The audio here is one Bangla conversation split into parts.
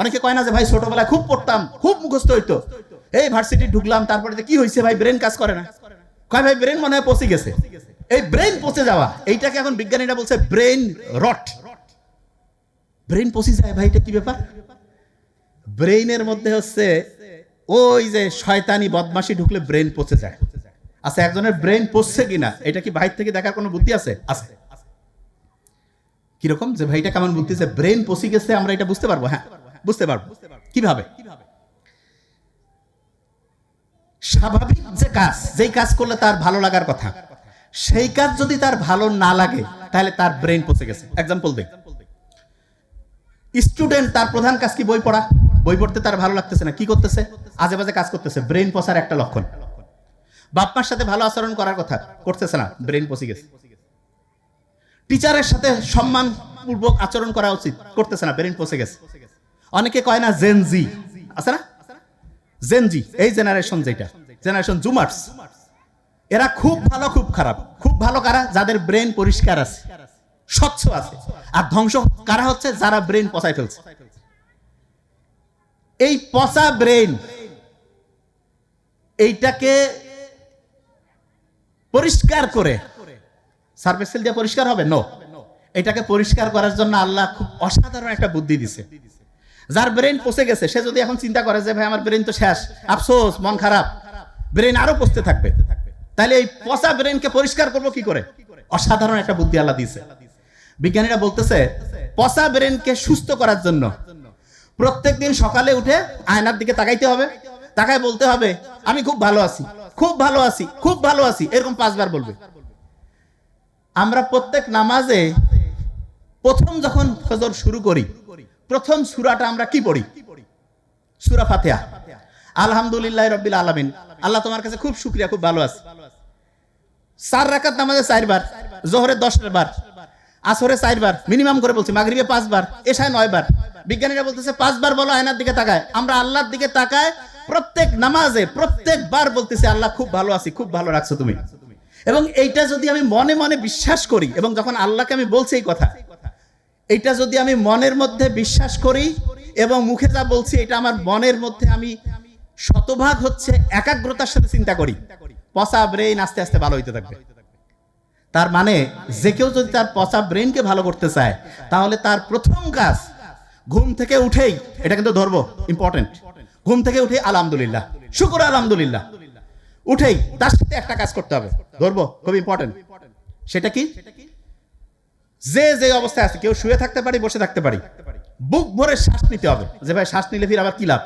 অনেকে কয় না যে, ভাই, ছোটবেলায় খুব পড়তাম, খুব মুখস্থ হইতো। এই ভার্সিটি ঢুকলাম, তারপরে কি হয়েছে ভাই, ব্রেন কাজ করে না। কয় ভাই, ব্রেন মনে হয় পচে গেছে। এই ব্রেন পচে যাওয়া, এইটাকে এখন বিজ্ঞানীরা বলছে ব্রেন রট। ব্রেন পচে যায় ভাই, এটা কি ব্যাপার? ব্রেইনের মধ্যে হচ্ছে ওই যে শয়তানি বদমাশি ঢুকলে ব্রেন পচে যায়। আচ্ছা একজনের ব্রেন পচছে কিনা, এটা কি বাইর থেকে দেখার কোনো বুদ্ধি আছে? আছে। কীরকম? যে ভাইটা কেমন বুদ্ধি? যে ব্রেন পচে গেছে, আমরা এটা বুঝতে পারব? হ্যাঁ। বুঝতে পারব। কীভাবে? স্বাভাবিক যে কাজ, যেই কাজ করলে তার ভালো লাগার কথা, সেই কাজ যদি তার ভালো না লাগে, তাহলে তার ব্রেন পচে গেছে। এক্সাম্পল দেখ স্টুডেন্ট তার প্রধান কাজ কি? বই পড়া। বই পড়তে তার ভালো লাগতেছে না। কি করতেছে? আজে বাজে কাজ করতেছে। ব্রেন পচার একটা লক্ষণ। বাপমার সাথে ভালো আচরণ করার কথা করতেছে না। ব্রেন পচে গেছে। টিচারের সাথে সম্মান পূর্বক আচরণ করা উচিত। করতেছে না। ব্রেন পচে গেছে। অনেকে কয় না জেনজি আছে না? জেনজি এই জেনারেশন যেটা জেনারেশন জুমার্স এরা খুব ভালো, খুব খারাপ। খুব ভালো কারা? যাদের ব্রেন পরিষ্কার আছে, স্বচ্ছ আছে। আর ধ্বংস কারা হচ্ছে? যারা ব্রেন পচাই ফেলছে। এই পচা ব্রেন এইটাকে পরিষ্কার করে সার্ফেক্সেল দিয়ে পরিষ্কার হবে? নো এটাকে পরিষ্কার করার জন্য আল্লাহ খুব অসাধারণ একটা বুদ্ধি দিছে। যার ব্রেন পচে গেছে, সে যদি এখন চিন্তা করে যে, ভাই, আমার ব্রেন তো শেষ, আফসোস, মন খারাপ। ব্রেন আরও পচতে থাকবে। তাহলে এই পচা ব্রেনকে পরিষ্কার করব কি করে? অসাধারণ একটা বুদ্ধি আল্লাহ দিয়েছে। বিজ্ঞানীরা বলতেছে, পচা ব্রেনকে সুস্থ করার জন্য প্রত্যেক দিন সকালে উঠে আয়নার দিকে তাকাইতে হবে। তাকায় বলতে হবে, আমি খুব ভালো আছি, খুব ভালো আছি, খুব ভালো আছি। এরকম পাঁচবার বলবে। আমরা প্রত্যেক নামাজে প্রথম যখন ফজর শুরু করি প্রথম সুরাটা আমরা কি পড়ি? সুরা ফাতিহা। আলহামদুলিল্লাহ রব্বিল আলামিন। আল্লাহ তোমার কাছে খুব শুকরিয়া, খুব ভালো আছে। চার রাকাত নামাজে চারবার, জোহরে দশটা বার, আসরে চারবার, মিনিমাম করে বলছি, মাগরিবে পাঁচবার, এশায় নয়বার। বিজ্ঞানীরা বলতেছে, পাঁচবার বলো, আয়নার দিকে তাকায়। আমরা আল্লাহর দিকে তাকায়, প্রত্যেক নামাজে প্রত্যেকবার বলতেছে, আল্লাহ খুব ভালো আছি, খুব ভালো রাখছো তুমি। এবং এইটা যদি আমি মনে মনে বিশ্বাস করি, এবং যখন আল্লাহকে আমি বলছি এই কথা এটা যদি আমি মনের মধ্যে বিশ্বাস করি এবং মুখে যা বলছি, এটা আমার মনের মধ্যে আমি শতভাগ হচ্ছে একাগ্রতার সাথে চিন্তা করি। পচা ব্রেইন আস্তে আস্তে ভালো হইতে থাকবে। তার মানে যে কেউ যদি তার পচা ব্রেনকে ভালো করতে চায়, তাহলে তার প্রথম কাজ, ঘুম থেকে উঠেই, এটা কিন্তু ধরবো ইম্পর্টেন্ট ঘুম থেকে উঠে আলহামদুলিল্লাহ, শুকুর আলহামদুলিল্লাহ, উঠেই তার সাথে একটা কাজ করতে হবে, ধরবো, খুব ইম্পর্টেন্ট সেটা কি? যে যে অবস্থায় আছে, কেউ শুয়ে থাকতে পারি, বসে থাকতে পারি। বুক ভরে শ্বাস নিতে হবে। যে ভাই, শ্বাস নিলে ফির আবার কি লাভ?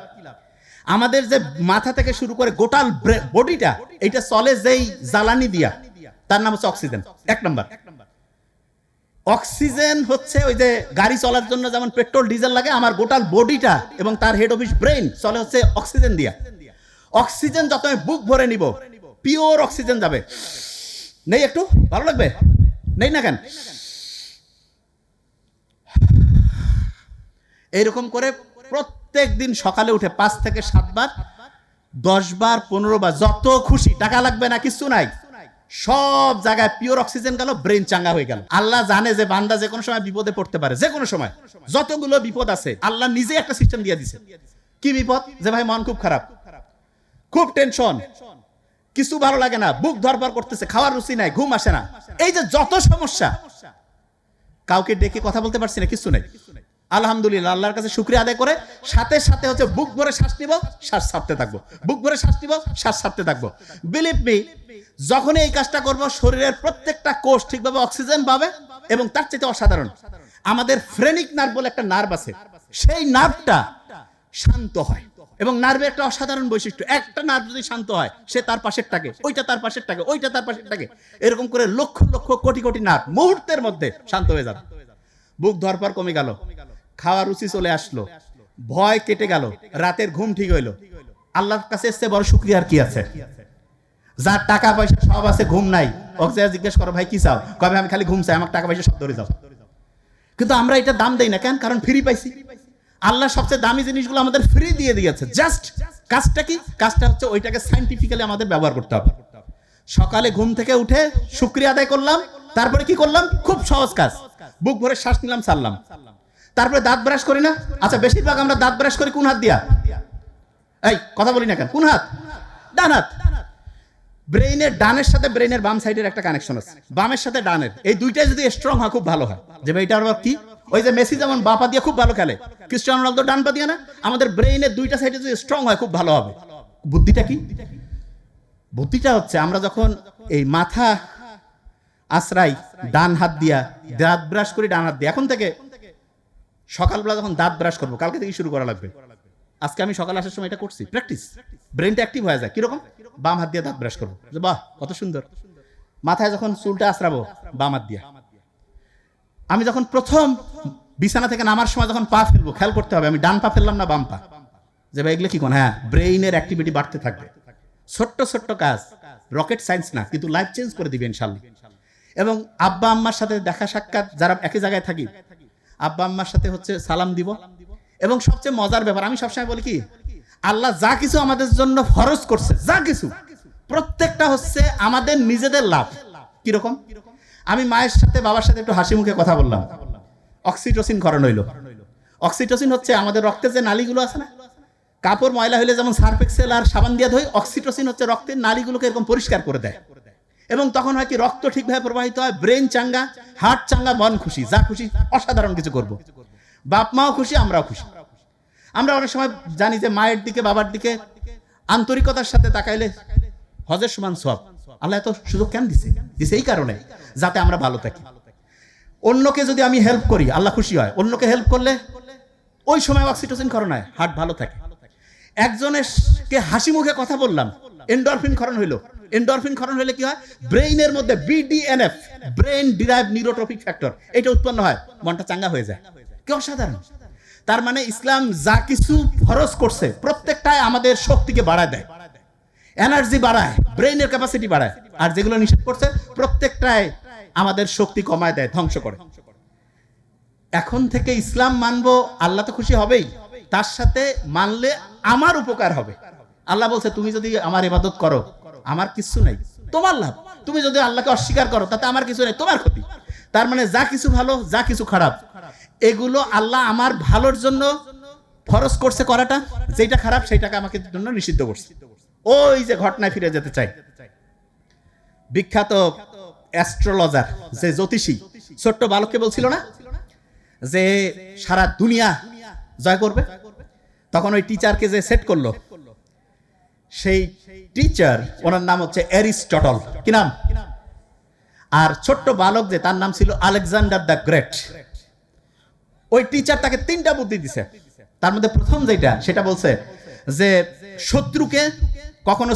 আমাদের যে মাথা থেকে শুরু করে গোটাল বডিটা এটা চলে যেই জ্বালানি দিয়া। তার নাম হচ্ছে অক্সিজেন। এক নম্বর। অক্সিজেন হচ্ছে ওই যে গাড়ি চলার জন্য যেমন পেট্রোল, ডিজেল লাগে, আমার গোটাল বডিটা এবং তার হেড অফিস ব্রেন চলে হচ্ছে অক্সিজেন দিয়া। অক্সিজেন যত আমি বুক ভরে নিব পিওর অক্সিজেন যাবে। নেই একটু? ভালো লাগবে? নেই না কেন? এইরকম করে প্রত্যেক দিন সকালে উঠে পাঁচ থেকে সাতবার দশ বার, পনেরো বার, যত খুশি, টাকা লাগবে না, কিছু নাই। সব জায়গায় পিওর অক্সিজেন গেল ব্রেন চাঙ্গা হয়ে গেল। আল্লাহ জানে যে বান্দা যে কোনো সময় বিপদে পড়তে পারে, যে কোনো সময়। যতগুলো বিপদ আছে, আল্লাহ নিজে একটা সিস্টেম দিয়ে দিছে। কি বিপদ? যে ভাই মন খুব খারাপ। খুব টেনশন কিছু ভালো লাগে না, বুক ধরপর করতেছে, খাওয়ার রুচি নাই, ঘুম আসে না। এই যে যত সমস্যা, কাউকে ডেকে কথা বলতে পারছি না, কিছু নাই। আলহামদুলিল্লাহ, আল্লাহর কাছে শুক্রিয়া আদায় করে, সাথে সাথে হচ্ছে বুক ভরে শ্বাস নিব, শ্বাস ছাড়তে থাকব। বুক ভরে শ্বাস নিব, শ্বাস ছাড়তে থাকব। বিলিভ মি যখন এই কাজটা করব, শরীরের প্রত্যেকটা কোষ ঠিকভাবে অক্সিজেন পাবে এবং তার চাইতে অসাধারণ। আমাদের ফ্রেনিক নার্ভ বলে একটা নার্ভ আছে। সেই নার্ভটা শান্ত হয় এবং নার্ভের একটা অসাধারণ বৈশিষ্ট্য। একটা নার্ভ যদি শান্ত হয়, সে তার পাশেরটাকে, ওইটা তার পাশেরটাকে, ওইটা তার পাশেরটাকে, এরকম করে লক্ষ লক্ষ কোটি কোটি নার্ভ মুহূর্তের মধ্যে শান্ত হয়ে যাবে। বুক ধরপর কমে গেল। খাওয়ার রুচি চলে আসলো। ভয় কেটে গেল। রাতের ঘুম ঠিক হইল। আল্লাহর কাছে এসছে বড় শুক্রিয়ার কি আছে? যার টাকা পয়সা সব আছে, ঘুম নাই। ওকে জিজ্ঞেস করো, ভাই, কি চাও? কবে আমি খালি ঘুম চাই? আমার টাকা পয়সা সব ধরে যাও। কিন্তু আমরা এটা দাম দেই না কেন? কারণ ফ্রি পাইছি। আল্লাহ সবচেয়ে দামি জিনিসগুলো আমাদের ফ্রি দিয়ে দিয়েছে। জাস্ট কাজটা কি? কাজটা হচ্ছে ওইটাকে সাইন্টিফিক্যালি আমাদের ব্যবহার করতে হবে। সকালে ঘুম থেকে উঠে শুক্রিয়া আদায় করলাম। তারপরে কি করলাম? খুব সহজ কাজ। বুক ভরে শ্বাস নিলাম, ছাড়লাম। তারপরে দাঁত ব্রাশ করি না? আচ্ছা বেশিরভাগ আমরা দাঁত ব্রাশ করি কোন হাত দিয়া? এই, কথা বলি না কেন? কোন হাত? ডান হাত। ব্রেইনের, ডানের সাথে ব্রেইনের বাম সাইডের একটা কানেকশন আছে। বামের সাথে ডানের। এই দুইটাই যদি স্ট্রং হয়, খুব ভালো হয়। যে এটা আবার কি? ওই যে মেসি যেমন বাঁ পা দিয়ে খুব ভালো খেলে, ক্রিস্টিয়ানো রোনালদো ডান পা দিয়ে না? আমাদের ব্রেইনের দুইটা সাইডে যদি স্ট্রং হয়, খুব ভালো হবে। বুদ্ধিটা কি? বুদ্ধিটা হচ্ছে আমরা যখন এই মাথা আশ্রাই ডান হাত দিয়া, দাঁত ব্রাশ করি, ডান হাত দিয়ে। এখন থেকে সকালবেলা যখন দাঁত ব্রাশ করব, কালকে থেকে শুরু করা লাগবে। আজকে আমি সকালে আসার সময় এটা করছি প্র্যাকটিস ব্রেনটা অ্যাক্টিভ হয়ে যায়, কীরকম? বাম হাত দিয়ে দাঁত ব্রাশ করব। বাহ, কত সুন্দর। মাথায় যখন চুলটা আশ্রাবো বাম হাত দিয়ে। আমি যখন প্রথম বিছানা থেকে নামার সময় যখন পা ফেলব, খেয়াল করতে হবে, আমি ডান পা ফেললাম না বাম পা? যে ভাই, এগুলো কি কোন? হ্যাঁ ব্রেইনের অ্যাক্টিভিটি বাড়তে থাকবে। ছোট্ট ছোট্ট কাজ রকেট সায়েন্স না, কিন্তু লাইফ চেঞ্জ করে দিবে, ইনশাল্লাহ। এবং আব্বা আম্মার সাথে দেখা সাক্ষাৎ, যারা একই জায়গায় থাকি আব্বা আম্মার সাথে হচ্ছে সালাম দিব। এবং সবচেয়ে মজার ব্যাপার, আমি সবসময় বলি কি, আল্লাহ যা কিছু আমাদের জন্য ফরজ করছে, যা কিছু, প্রত্যেকটা হচ্ছে আমাদের নিজেদের লাভ। কীরকম? আমি মায়ের সাথে বাবার সাথে একটু হাসি মুখে কথা বললাম। অক্সিটোসিন করণ হইল। অক্সিটোসিন হচ্ছে আমাদের রক্তের যে নালীগুলো আছে না, কাপড় ময়লা হইলে যেমন সার্ফ এক্সেল আর সাবান দিয়ে ধোয় অক্সিটোসিন হচ্ছে রক্তের নালীগুলোকে এরকম পরিষ্কার করে দেয়। এবং তখন হয় কি রক্ত ঠিকভাবে প্রবাহিত হয়, ব্রেন চাঙ্গা, হার্ট চাঙ্গা, মন খুশি, যা খুশি, অসাধারণ কিছু করব। বাপ মাও খুশি, আমরাও খুশি। আমরা অনেক সময় জানি যে মায়ের দিকে, বাবার দিকে আন্তরিকতার সাথে তাকাইলে হজের সমান সব আল্লাহ এত সুযোগ কেন দিছে? দিছে এই কারণে, যাতে আমরা ভালো থাকি। অন্যকে যদি আমি হেল্প করি, আল্লাহ খুশি হয়। অন্যকে হেল্প করলে ওই সময় অক্সিটোসিন হয় হার্ট ভালো থাকে। একজনের কে হাসি মুখে কথা বললাম এন্ডরফিন খরণ হইল। এন্ডরফিন খরণ হলে কি হয়? ব্রেইনের মধ্যে BDNF brain derive neurotrophic factor এটা উৎপন্ন হয়। মনটা চাঙ্গা হয়ে যায়। কি অসাধারণ। তার মানে ইসলাম যা কিছু ফরজ করছে, প্রত্যেকটাই আমাদের শক্তিকে বাড়ায় দেয়। এনার্জি বাড়ায় ব্রেইনের ক্যাপাসিটি বাড়ায়। আর যেগুলো নিষেধ করছে, প্রত্যেকটাই আমাদের শক্তি কমায় দেয়, ধ্বংস করে। এখন থেকে ইসলাম মানবো, আল্লাহ তো খুশি হবেই। তার সাথে মানলে আমার উপকার হবে। আল্লাহ বলছে, তুমি যদি আমার ইবাদত করো আমার কিছু নাই। তোমার লাভ। তুমি যদি আল্লাহকে অস্বীকার করো, তাতে আমার কিছু নেই, তোমার ক্ষতি। তার মানে যা কিছু ভালো, যা কিছু খারাপ, এগুলো আল্লাহ আমার ভালোর জন্য ফরজ করছে করাটা যেটা খারাপ সেটাকে আমাকে জন্য নিষিদ্ধ করছে। ওই যে ঘটনায় ফিরে যেতে চাই। বিখ্যাত অ্যাস্ট্রোলজার, যে জ্যোতিষী, ছোট্ট বালককে বলছিল না? যে সারা দুনিয়া জয় করবে। তখন ওই টিচারকে যে সেট করল সেই টিচার ওনার নাম হচ্ছে অ্যারিস্টটল। কি নাম? আর ছোট্ট বালক যে, তার নাম ছিল আলেকজান্ডার দ্য গ্রেট। ওই টিচার তাকে তিনটা বুদ্ধি দিছে। তার মধ্যে প্রথম যেটা, সেটা বলছে যে, শত্রুকে কখনো